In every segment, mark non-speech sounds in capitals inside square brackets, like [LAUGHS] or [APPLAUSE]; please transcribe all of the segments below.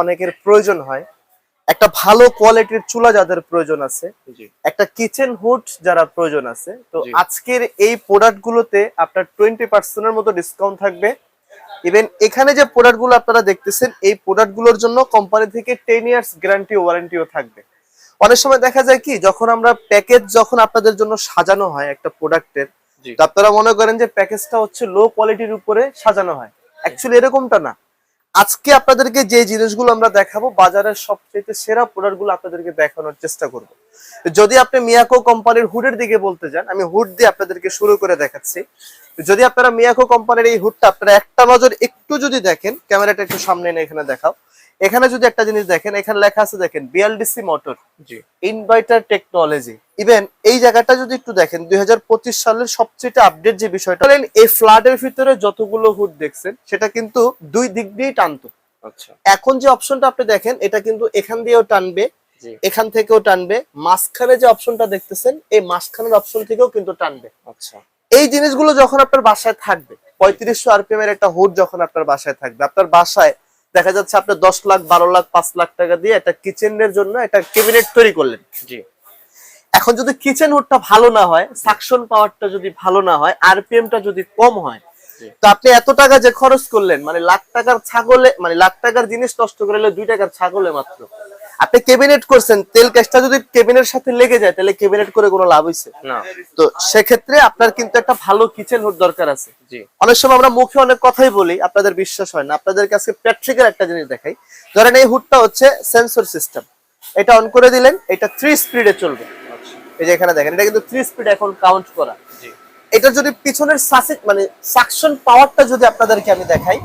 অনেকের প্রয়োজন হয়। একটা ভালো কোয়ালিটির চুলা যাদের প্রয়োজন আছে একটা কিচেন হুড যারা প্রয়োজন আছে তো আজকের এই প্রোডাক্ট গুলোতে আপনার টোয়েন্টি পার্সেন্টের মতো ডিসকাউন্ট থাকবে। ইভেন এখানে যে প্রোডাক্টগুলো আপনারা দেখতেছেন এই প্রোডাক্টগুলোর জন্য কোম্পানি থেকে টেন ইয়ার্স গ্যারান্টি ওয়ারেন্টিও থাকবে। অনেক সময় দেখা যায় কি যখন আমরা প্যাকেজ যখন আপনাদের জন্য সাজানো হয় একটা প্রোডাক্টের আপনারা মনে করেন যে প্যাকেজটা হচ্ছে লো কোয়ালিটির উপরে সাজানো হয়। অ্যাকচুয়ালি এরকমটা না। আজকে আপনাদেরকে যে জিনিসগুলো আমরা দেখাবো, বাজারের সবচেয়ে সেরা প্রোডাক্টগুলো আপনাদেরকে দেখানোর চেষ্টা করব। যদি আপনি মিয়াকো কোম্পানির হুডের দিকে বলতে যান, আমি হুড দিয়ে আপনাদেরকে শুরু করে দেখাচ্ছি। যদি আপনারা মিয়াকো কোম্পানির এই হুডটা আপনারা একটা নজর একটু যদি দেখেন, ক্যামেরাটা একটু সামনে এনে এখানে দেখাও। এখানে যদি একটা জিনিস দেখেন এখানে লেখা আছে দেখেন বিএলডিসি মোটর জি। ইনভার্টার টেকনোলজি ইভেন এই জায়গাটা যদি একটু দেখেন দুই হাজার পঁচিশ সালের সবচেয়ে আপডেট যে বিষয়টা বলেন এই ফ্লাডের ভিতরে যতগুলো হুড দেখছেন সেটা কিন্তু দুই দিক দিয়েই টানতো। আচ্ছা। এখন যে অপশনটা আপনি দেখেন এটা কিন্তু এখান দিয়েও টানবে এখান থেকেও টানবে মাঝখানে যে অপশনটা দেখতেছেন এই মাঝখানের অপশন থেকেও কিন্তু টানবে। আচ্ছা। এই জিনিসগুলো যখন আপনার বাসায় থাকবে পঁয়ত্রিশশো আরপিএম এর একটা হুড যখন আপনার বাসায় থাকবে আপনার বাসায় দেখা যাচ্ছে আপনি দশ লাখ বারো লাখ পাঁচ লাখ টাকা দিয়ে একটা কিচেনের জন্য একটা ক্যাবিনেট তৈরি করলেন। জি। এখন যদি কিচেন হুডটা ভালো না হয় সাকশন পাওয়ারটা যদি ভালো না হয় আরপিএমটা যদি কম হয় তো আপনি এত টাকা যে খরচ করলেন মানে লাখ টাকার ছাগলে মানে লাখ টাকার জিনিস নষ্ট করে হলে দুই টাকার ছাগলে মাত্র। আপনি ক্যাবিনেট করছেন তেল ক্যাশটা যদি কেবিনের সাথে লেগে যায় তাহলে ক্যাবিনেট করে কোনো লাভ হইছে? না। তো সেক্ষেত্রে আপনার কিন্তু একটা ভালো কিচেন হুড দরকার আছে। জি। অনেক সময় আমরা মুখে অনেক কথাই বলি আপনাদের বিশ্বাস হয় না। আপনাদের কাছে প্র্যাকটিক্যাল একটা জিনিস দেখাই। ধরেন এই হুডটা হচ্ছে সেন্সর সিস্টেম এটা অন করে দিলেন এটা থ্রি স্পিডে চলবে। আচ্ছা। এই যে এখানে দেখেন এটা কিন্তু থ্রি স্পিড এখন কাউন্ট করা। জি। এটা যদি পিছনের সাসি মানে সাকশন পাওয়ারটা যদি আপনাদেরকে আমি দেখাই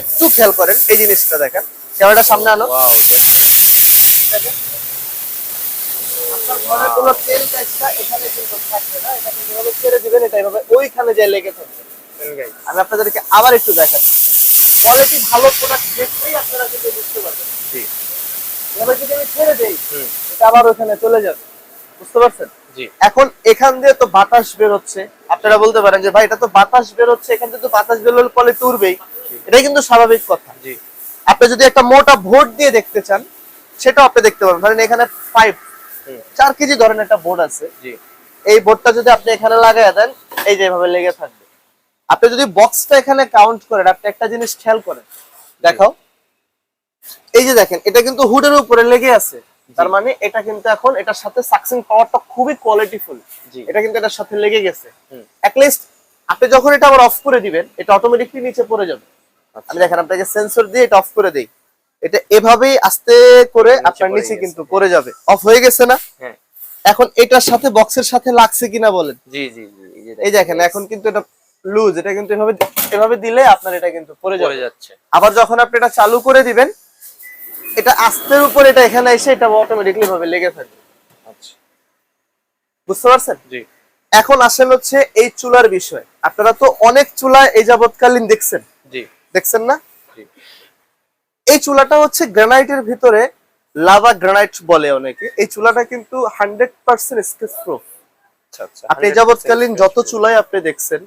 একটু খেয়াল করেন এই জিনিসটা দেখেন। ক্যামেরাটা সামনে আনো। ওয়াও আপনার ঘরের কোনো তেল কাজটা এখানে কিন্তু থাকবে না এটা কিন্তু এভাবে ছেড়ে দিবেন এটা এভাবে ওইখানে লেগে থাকবে। আমি আপনাদেরকে আবার একটু দেখাচ্ছি। কোয়ালিটি ভালো প্রোডাক্ট দেখলেই আপনারা কিন্তু বুঝতে পারবেন। জি। এভাবে যদি আমি ছেড়ে দেই হুম। এটা আবার ওখানে চলে যাবে। বুঝতে পারছেন? এখন এখান দিয়ে তো বাতাস বের হচ্ছে আপনারা বলতে পারেন যে ভাই এটা তো বাতাস বের হচ্ছে এখান থেকে তো বাতাস বের হলে উড়বেই। এটাই কিন্তু স্বাভাবিক কথা। জি। আপনি যদি একটা মোটা ভোট দিয়ে দেখতে চান সেটাও আপনি দেখতে পারেন ধরেন এখানে ফাইভ চার কেজি ধরেন একটা বোর্ড আছে। এই বোর্ডটা যদি আপনি এখানে লাগাই দেন এই যে এভাবে লেগে থাকবে। আপনি যদি বক্সটা এখানে কাউন্ট করেন আপনি একটা জিনিস খেয়াল করেন। দেখাও। এই যে দেখেন এটা কিন্তু হুডের উপরে লেগে আছে। তার মানে এটা কিন্তু এখন এটার সাথে সাকসিং পাওয়ারটা খুবই কোয়ালিটিফুল এটা কিন্তু এটার সাথে লেগে গেছে। অ্যাটলিস্ট আপনি যখন এটা আবার অফ করে দিবেন এটা অটোমেটিকলি নিচে পড়ে যাবে। আচ্ছা। আমি দেখেন আপনাকে সেন্সর দিয়ে এটা অফ করে দেই। এটা এভাবেই আস্তে করে আপনার নিচে কিন্তু পড়ে যাবে। অফ হয়ে গেছে না? হ্যাঁ। এখন এটার সাথে বক্সের সাথে লাগছে কিনা বলেন? জি জি জি এই দেখেন এখন কিন্তু এটা লুজ এটা কিন্তু এভাবে এভাবে দিলে আপনার এটা কিন্তু পড়ে যাবে। যাচ্ছে। আবার যখন আপনি এটা চালু করে দিবেন এটা আস্তের উপর এটা এখানে এসে এটা অটোমেটিকলি ভাবে লেগে থাকবে। আচ্ছা। বুঝতে পারছেন? জি। এখন আসেন হচ্ছে এই চুলার বিষয়। আপনারা তো অনেক চুলা এই যাবৎকালীন দেখছেন। জি। দেখছেন না? জি। এই চুলাটা হচ্ছে গ্রানাইটের ভিতরে লাভা গ্রানাইট বলে অনেকে। এই চুলাটা কিন্তু হান্ড্রেড পার্সেন্ট স্কেচ প্রুফ আচ্ছা আচ্ছা আপনি যাবৎকালীন যত চুলাই আপনি দেখছেন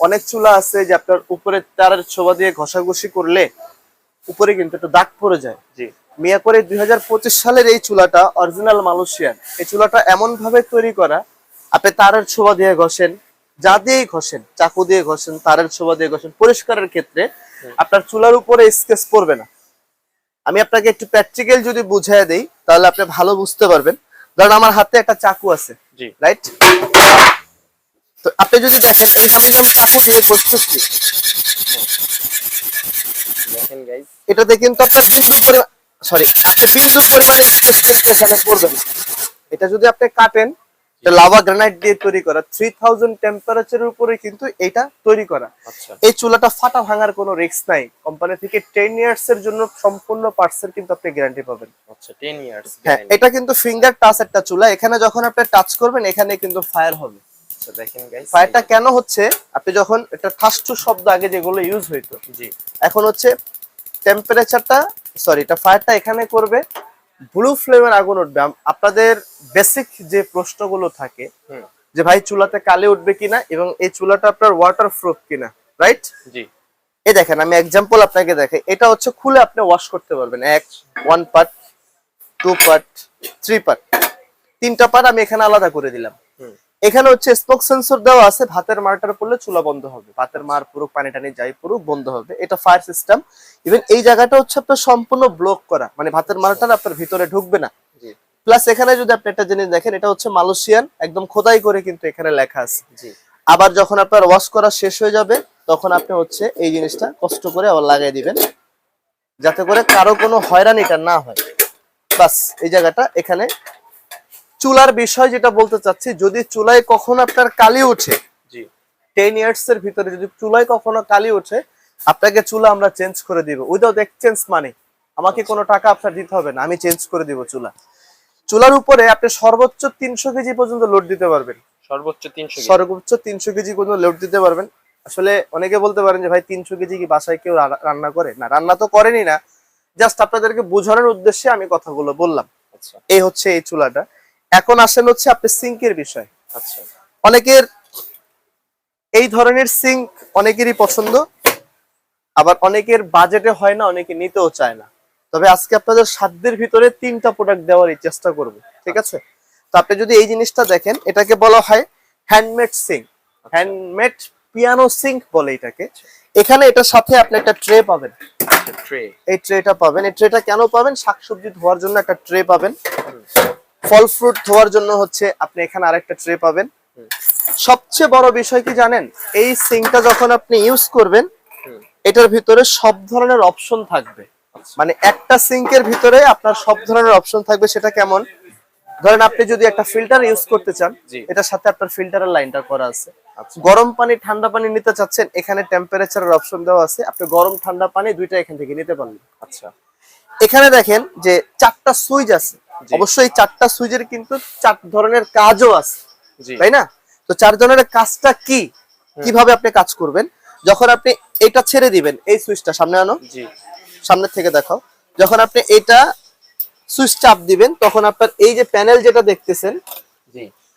অনেক চুলা আছে যে আপনার উপরে তারের ছোবা দিয়ে ঘষাঘষি করলে উপরে কিন্তু একটা দাগ পড়ে যায়। জি। মিয়া করে দুই হাজার পঁচিশ সালের এই চুলাটা অরিজিনাল মালয়েশিয়ান। এই চুলাটা এমন ভাবে তৈরি করা আপনি তারের ছোবা দিয়ে ঘষেন যা দিয়েই ঘষেন চাকু দিয়ে ঘষেন তারের ছোবা দিয়ে ঘষেন পরিষ্কারের ক্ষেত্রে আপনার চুলার উপরে স্কেচ পড়বে না। আমি আপনাকে একটু প্র্যাকটিক্যাল যদি বুঝিয়ে দেই তাহলে আপনি ভালো বুঝতে পারবেন। ধরেন আমার হাতে একটা চাকু আছে জি। রাইট তো আপনি যদি দেখেন এই যে আমি যখন চাকু দিয়ে ঘষতেছি দেখেন গাইস এটাতে কিন্তু আপনার বিন্দু পরিমাণ সরি আপনি বিন্দু পরিমাণে স্পেস এখানে পড়বে না এটা যদি আপনি কাটেন লাভা গ্রানাইট দিয়ে তৈরি করা থ্রি থাউজেন্ড টেম্পারেচারের উপরে কিন্তু এটা তৈরি করা। আচ্ছা। এই চুলাটা ফাটা ভাঙার কোনো রিস্ক নাই। কোম্পানি থেকে টেন ইয়ার্স এর জন্য সম্পূর্ণ পার্টস এর কিন্তু আপনি গ্যারান্টি পাবেন। আচ্ছা 10 ইয়ার্স হ্যাঁ এটা কিন্তু ফিঙ্গার টাচ একটা চুলা। এখানে যখন আপনি টাচ করবেন এখানে কিন্তু ফায়ার হবে। আচ্ছা দেখেন গাইস ফায়ারটা কেন হচ্ছে? আপনি যখন এটা ঠাসটু শব্দ আগে যেগুলো ইউজ হইতো। জি। এখন হচ্ছে টেম্পারেচারটা সরি এটা ফায়ারটা এখানে করবে। ব্লু ফ্লেমের আগুন উঠবে। আপনাদের বেসিক যে প্রশ্নগুলো থাকে যে ভাই চুলাতে কালে উঠবে কিনা এবং এই চুলাটা আপনার ওয়াটার প্রুফ কিনা রাইট জি। এই দেখেন আমি এক্সাম্পল আপনাকে দেখাই। এটা হচ্ছে খুলে আপনি ওয়াশ করতে পারবেন। এক one part two part three part তিনটা পার্ট আমি এখানে আলাদা করে দিলাম। এখানে হচ্ছে স্পোক সেন্সর দেওয়া আছে ভাতের মারটার পড়লে চুলা বন্ধ হবে। ভাতের মার পুরো পানি টানি যাই পুরো বন্ধ হবে। এটা ফায়ার সিস্টেম ইভেন এই জায়গাটা হচ্ছে আপনার সম্পূর্ণ ব্লক করা। মানে ভাতের মারটা আপনার ভিতরে ঢুকবে না। প্লাস এখানে যদি আপনি একটা জিনিস দেখেন এটা হচ্ছে মালয়েশিয়ান একদম খোদাই করে কিন্তু এখানে লেখা আছে। জি। আবার যখন আপনার ওয়াশ করা শেষ হয়ে যাবে তখন আপনি হচ্ছে এই জিনিসটা কষ্ট করে আবার লাগাই দিবেন। যাতে করে কারও কোনো হয়রানিটা না হয়। বাস এই জায়গাটা এখানে চুলার বিষয় যেটা বলতে চাচ্ছি যদি চুলায় কখনো আপনার কালি ওঠে জি। টেন ইয়ার্স এর ভিতরে যদি চুলায় কখনো কালি ওঠে আপনাকে চুলা আমরা চেঞ্জ করে দিব। উইদাউট এক্সচেঞ্জ মানে আমাকে কোনো টাকা আপনার দিতে হবে না আমি চেঞ্জ করে দিব চুলা। চুলার উপরে আপনি সর্বোচ্চ তিনশো কেজি পর্যন্ত লোড দিতে পারবেন। সর্বোচ্চ তিনশো সর্বোচ্চ তিনশো কেজি পর্যন্ত লোড দিতে পারবেন। আসলে অনেকে বলতে পারেন যে ভাই তিনশো কেজি কি বাসায় কেউ রান্না করে? না রান্না তো করেনি না। জাস্ট আপনাদেরকে বোঝানোর উদ্দেশ্যে আমি কথাগুলো বললাম। আচ্ছা। এই হচ্ছে এই চুলাটা। এখন আসেন হচ্ছে আপনি সিঙ্কের বিষয়। আচ্ছা। অনেকের এই ধরনের সিঙ্ক অনেকেরই পছন্দ আবার অনেকের বাজেটে হয় না অনেকে নিতেও চায় না। তবে আজকে আপনাদের সাধ্যের ভিতরে তিনটা প্রোডাক্ট দেওয়ারই চেষ্টা করব ঠিক আছে? তো আপনি যদি এই জিনিসটা দেখেন এটাকে বলা হয় handmade sink handmade piano sink বলে এটাকে। এখানে এটার সাথে আপনি একটা ট্রে পাবেন। ট্রে এই ট্রেটা পাবেন। এই ট্রেটা কেন পাবেন? শাকসবজি ধোয়ার জন্য একটা ট্রে পাবেন। ফল ফ্রুট ধোয়ার জন্য হচ্ছে আপনি এখানে আরেকটা ট্রে পাবেন। সবচেয়ে বড় বিষয় কি জানেন? এই সিঙ্কটা যখন আপনি ইউজ করবেন এটার ভিতরে সব ধরনের অপশন থাকবে। মানে একটা সিঙ্কের ভিতরে আপনার সব ধরনের অপশন থাকবে। সেটা কেমন? ধরেন আপনি যদি একটা ফিল্টার ইউজ করতে চান। এটার সাথে আপনার ফিল্টারের লাইনটা করা আছে। আচ্ছা। গরম পানি ঠান্ডা পানি নিতে চাচ্ছেন এখানে টেম্পারেচারের অপশন দেওয়া আছে। আপনি গরম ঠান্ডা পানি দুইটা এখান থেকে নিতে পারবেন। আচ্ছা। এখানে দেখেন যে চারটা সুইচ আছে। অবশ্যই চারটা সুইচের কিন্তু চার ধরনের কাজও আছে তাই না? তো চার ধরনের কাজটা কি? কীভাবে আপনি কাজ করবেন? যখন আপনি এটা ছেড়ে দিবেন এই সুইচটা সামনে আনো। সামনে থেকে দেখাও। যখন আপনি এটা সুইচ চাপ দিবেন তখন আপনার এই যে প্যানেল যেটা দেখতেছেন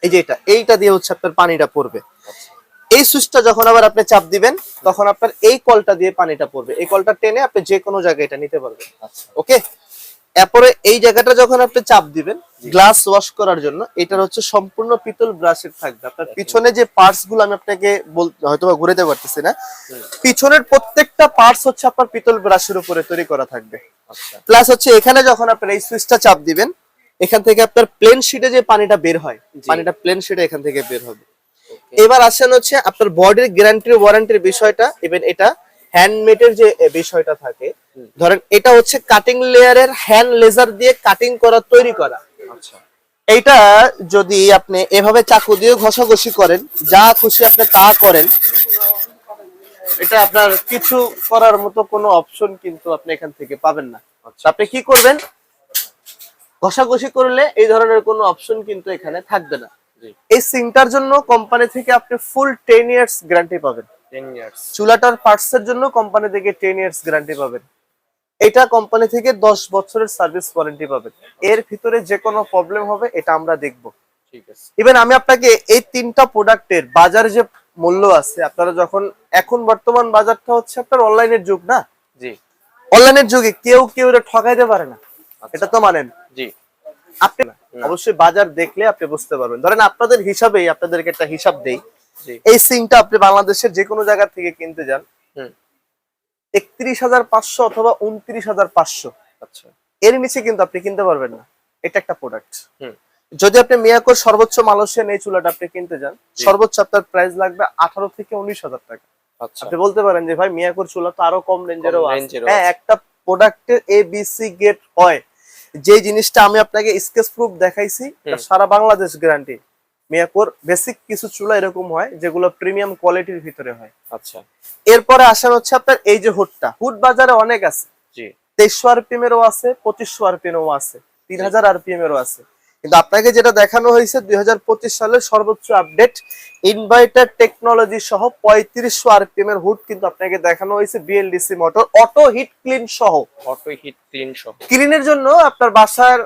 এই যে এটা এইটা দিয়ে হচ্ছে আপনার পানিটা পড়বে। আচ্ছা। এই সুইচটা যখন আবার আপনি চাপ দিবেন তখন আপনার এই কলটা দিয়ে পানিটা পড়বে। এই কলটা টেনে আপনি যে কোনো জায়গায় এটা নিতে পারবেন। আচ্ছা। ওকে? এরপরে এই জায়গাটা যখন আপনি চাপ দিবেন গ্লাস ওয়াশ করার জন্য এটার হচ্ছে সম্পূর্ণ পিতল ব্রাশের থাকবে। আপনার পিছনে যে পার্টসগুলো আমি আপনাকে হয়তো বা ঘুরেতে পারতেছি না পিছনের প্রত্যেকটা পার্টস হচ্ছে আপনার পিতল ব্রাশের উপরে তৈরি করা থাকবে। আচ্ছা। প্লাস হচ্ছে এখানে যখন আপনার এই সুইচটা চাপ দিবেন এখান থেকে আপনার প্লেন শিটে যে পানিটা বের হয় পানিটা প্লেন শিটে এখান থেকে বের হবে। এবার আসেন হচ্ছে আপনার বডির গ্যারান্টির ওয়ারেন্টির বিষয়টা ইভেন এটা হ্যান্ডমেডের যে বিষয়টা থাকে। ধরেন এটা হচ্ছে কাটিং লেয়ারের হ্যান্ড লেজার দিয়ে কাটিং করা তৈরি করা। আচ্ছা। এইটা যদি আপনি এভাবে চাকু দিয়ে ঘষাঘষি করেন যা খুশি আপনি তা করেন এটা আপনার কিছু করার মতো কোনো অপশন কিন্তু আপনি এখান থেকে পাবেন না। আচ্ছা। আপনি কি করবেন? ঘষাঘষি করলে এই ধরনের কোনো অপশন কিন্তু এখানে থাকবে না। এই সিংটার জন্য কোম্পানি থেকে আপনি ফুল টেন ইয়ার্স গ্যারান্টি পাবেন। চুলাটার পার্টস এর জন্য কোম্পানি থেকে টেন ইয়ার্স গ্যারান্টি পাবেন। এটা কোম্পানি থেকে দশ বছরের সার্ভিস ওয়ারেন্টি পাবেন এর ভিতরে যে কোনো প্রবলেম হবে এটা আমরা দেখব। ঠিক আছে। ইভেন আমি আপনাকে এই তিনটা প্রোডাক্টের বাজার যে মূল্য আছে আপনারা যখন এখন বর্তমান বাজারটা হচ্ছে আপনার অনলাইনের যুগ না? জি। অনলাইনের যুগে কেউ কেউ এটা ঠকাইতে পারে না। আচ্ছা। এটা তো মানেন। জি। আপনি অবশ্যই বাজার দেখলে আপনি বুঝতে পারবেন। ধরেন আপনাদের হিসাবেই আপনাদেরকে একটা হিসাব দেই। এই সিংটা আপনি বাংলাদেশের যে কোনো জায়গা থেকে কিনতে যান। হুম। একত্রিশ হাজার পাঁচশো অথবা উনত্রিশ হাজার পাঁচশো। আচ্ছা। এর নিচে কিন্তু আপনি কিনতে পারবেন না। এটা একটা প্রোডাক্ট যদি আপনি মিয়াকোর সর্বোচ্চ মালয়েশিয়ান এই চুলাটা আপনি কিনতে যান সর্বোচ্চ আপনার প্রাইস লাগবে আঠারো থেকে উনিশ হাজার টাকা। আচ্ছা। আপনি বলতে পারেন যে ভাই মিয়াকোর চুলা তো আরও কম রেঞ্জেরও হ্যাঁ একটা প্রোডাক্টের এ বি সি গেট হয়। যে জিনিসটা আমি আপনাকে স্কেচ প্রুফ দেখাইছি সারা বাংলাদেশ গ্যারান্টি মিয়াকোর বেসিক কিছু চুলা এরকম হয় যেগুলো প্রিমিয়াম কোয়ালিটির ভিতরে হয়। আচ্ছা। এরপরে আসেন হচ্ছে আপনার এই যে হুডটা। হুড বাজারে অনেক আছে। জি। তেইশশো আরপিএম এরও আছে পঁচিশশো আরপিএম এরও আছে তিন হাজার আরপিএম এরও আছে। কিন্তু আপনাকে যেটা দেখানো হয়েছে দুই হাজার পঁচিশ সালের সর্বোচ্চ আপডেট ইনভার্টার টেকনোলজি সহ পঁয়ত্রিশশো আরপিএম এর হুড কিন্তু আপনাকে দেখানো হয়েছে BLDC motor auto heat clean সহ। অটো হিট ক্লিন সহ। ক্লিনের জন্য আপনার বাসার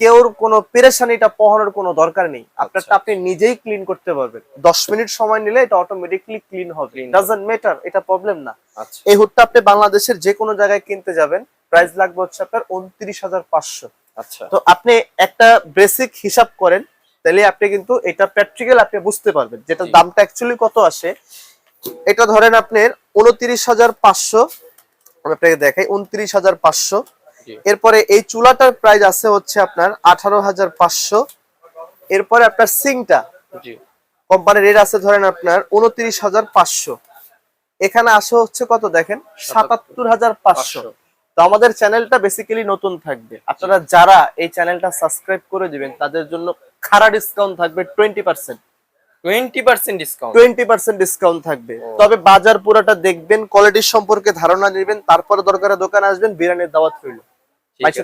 কেউর কোনো পেরেশানিটা পোহানোর কোনো দরকার নেই। আপনারটা আচ্ছা। আপনি নিজেই ক্লিন করতে পারবেন। দশ মিনিট সময় নিলে এটা অটোমেটিকলি ক্লিন হবে। ডাজন্ট ম্যাটার এটা প্রবলেম না। আচ্ছা। এই হুডটা আপনি বাংলাদেশের যে কোনো জায়গায় কিনতে যাবেন। প্রাইস লাগবে হচ্ছে আপনার উনত্রিশ হাজার পাঁচশো। আচ্ছা। তো আপনি একটা বেসিক হিসাব করেন তাহলে আপনি কিন্তু এটা প্র্যাকটিক্যাল আপনি বুঝতে পারবেন যেটা দামটা অ্যাকচুয়ালি কত আসে। এটা ধরেন আপনার উনত্রিশ হাজার পাঁচশো। আমি আপনাকে দেখাই উনত্রিশ হাজার পাঁচশো। এরপরে এই চুলাটার প্রাইস আছে হচ্ছে আপনার আঠারো হাজার পাঁচশো। এরপরে আপনার সিংটা কোম্পানির রেট আছে ধরেন আপনার উনত্রিশ হাজার পাঁচশো। এখানে আসে হচ্ছে কত দেখেন? সাতাত্তর। হাজার পাঁচশো। পাঁচশো। তো আমাদের চ্যানেলটা বেসিক্যালি নতুন থাকবে। আপনারা যারা এই চ্যানেলটা সাবস্ক্রাইব করে দিবেন তাদের জন্য খারা ডিসকাউন্ট থাকবে twenty percent twenty percent discount twenty percent discount থাকবে। তবে বাজার পুরোটা দেখবেন কোয়ালিটির সম্পর্কে ধারণা নেবেন তারপরে দরকারে দোকানে আসবেন বিরিয়ানির দাওয়াত রইল।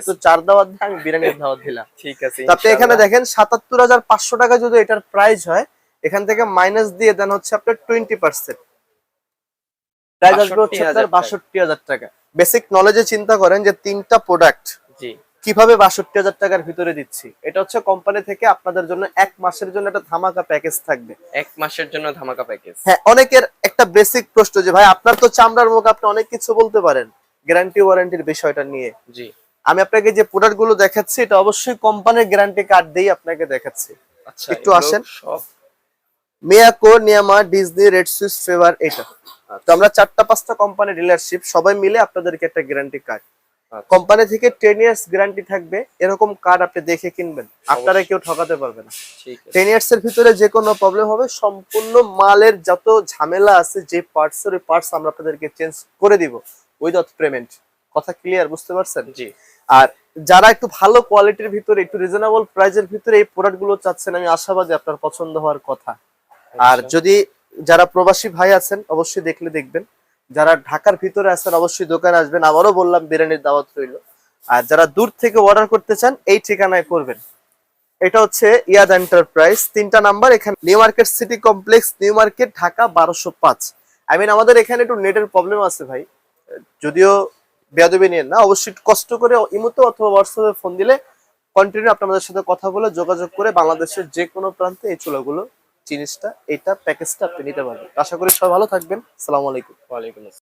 তো চার দাওয়াত আমি বিরিয়ানির [LAUGHS] দাওয়াত দিলাম। ঠিক আছে আপনি এখানে দেখেন সাতাত্তর হাজার পাঁচশো টাকা যদি এটার প্রাইস হয় এখান থেকে মাইনাস দিয়ে দেন হচ্ছে আপনার টোয়েন্টি পার্সেন্ট প্রাইস আসবে হচ্ছে আপনার টাকা। বেসিক নলেজে চিন্তা করেন যে তিনটা প্রোডাক্ট জি। কীভাবে বাষট্টি হাজার টাকার ভিতরে দিচ্ছি? এটা হচ্ছে কোম্পানি থেকে আপনাদের জন্য এক মাসের জন্য একটা ধামাকা প্যাকেজ থাকবে। এক মাসের জন্য ধামাকা প্যাকেজ হ্যাঁ অনেকের একটা বেসিক প্রশ্ন যে ভাই আপনার তো চামড়ার মুখ আপনি অনেক কিছু বলতে পারেন গ্যারান্টি ওয়ারেন্টির বিষয়টা নিয়ে। জি। আমি আপনাকে যে প্রোডাক্টগুলো দেখাচ্ছি এটা অবশ্যই কোম্পানির গ্যারান্টি কার্ড দিয়ে আপনাকে দেখাচ্ছি। আচ্ছা একটু আসেন। মিয়াকো নিয়ামা ডিজনি রেড সুইস ফেভার এটা। তো আমরা চারটা পাঁচটা কোম্পানি ডিলারশিপ সবাই মিলে আপনাদেরকে একটা গ্যারান্টি কার্ড আচ্ছা, কোম্পানি থেকে টেন ইয়ার্স গ্যারান্টি থাকবে এরকম কার্ড আপনি দেখে কিনবেন। আপনারা কেউ ঠকাতে পারবে না। টেন ইয়ার্স এর ভিতরে যে কোনো প্রবলেম হবে সম্পূর্ণ মালের যত ঝামেলা আছে যে পার্টস এর পার্টস আমরা আপনাদেরকে চেঞ্জ করে দিব উইদাউট পেমেন্ট কথা ক্লিয়ার বুঝতে পারছেন? জি। আর যারা একটু ভালো কোয়ালিটির ভিতরে একটু রিজনেবল প্রাইজের ভিতরে এই প্রোডাক্টগুলো চাচ্ছেন আমি আশাবাদী আপনার পছন্দ হওয়ার কথা। আর আচ্ছা, যদি যারা প্রবাসী ভাই আছেন অবশ্যই দেখলে দেখবেন। যারা ঢাকার ভিতরে আছেন, অবশ্যই দোকানে আসবেন। আবারও বললাম, বিরিয়ানির দাওয়াত রইল। আর যারা দূর থেকে অর্ডার করতে চান, এই ঠিকানায় করবেন। এটা হচ্ছে ইয়াদ এন্টারপ্রাইজ। তিনটা নাম্বার, এখানে New Market City Complex, New Market Dhaka বারোশো পাঁচ। আই মিন আমাদের এখানে একটু নেটের প্রবলেম আছে ভাই। যদিও বেয়াদবি নিয়ে না, অবশ্যই কষ্ট করে ইমোতে অথবা হোয়াটসঅ্যাপে ফোন দিলে কন্টিনিউ আপনাদের সাথে কথা বলে যোগাযোগ করে বাংলাদেশের যে কোনো প্রান্তে এই চুলাগুলো জিনিসটা এটা প্যাকেজটা আপনি নিতে পারবেন। আশা করি সবাই ভালো থাকবেন। সালাম আলাইকুম। ওয়ালাইকুম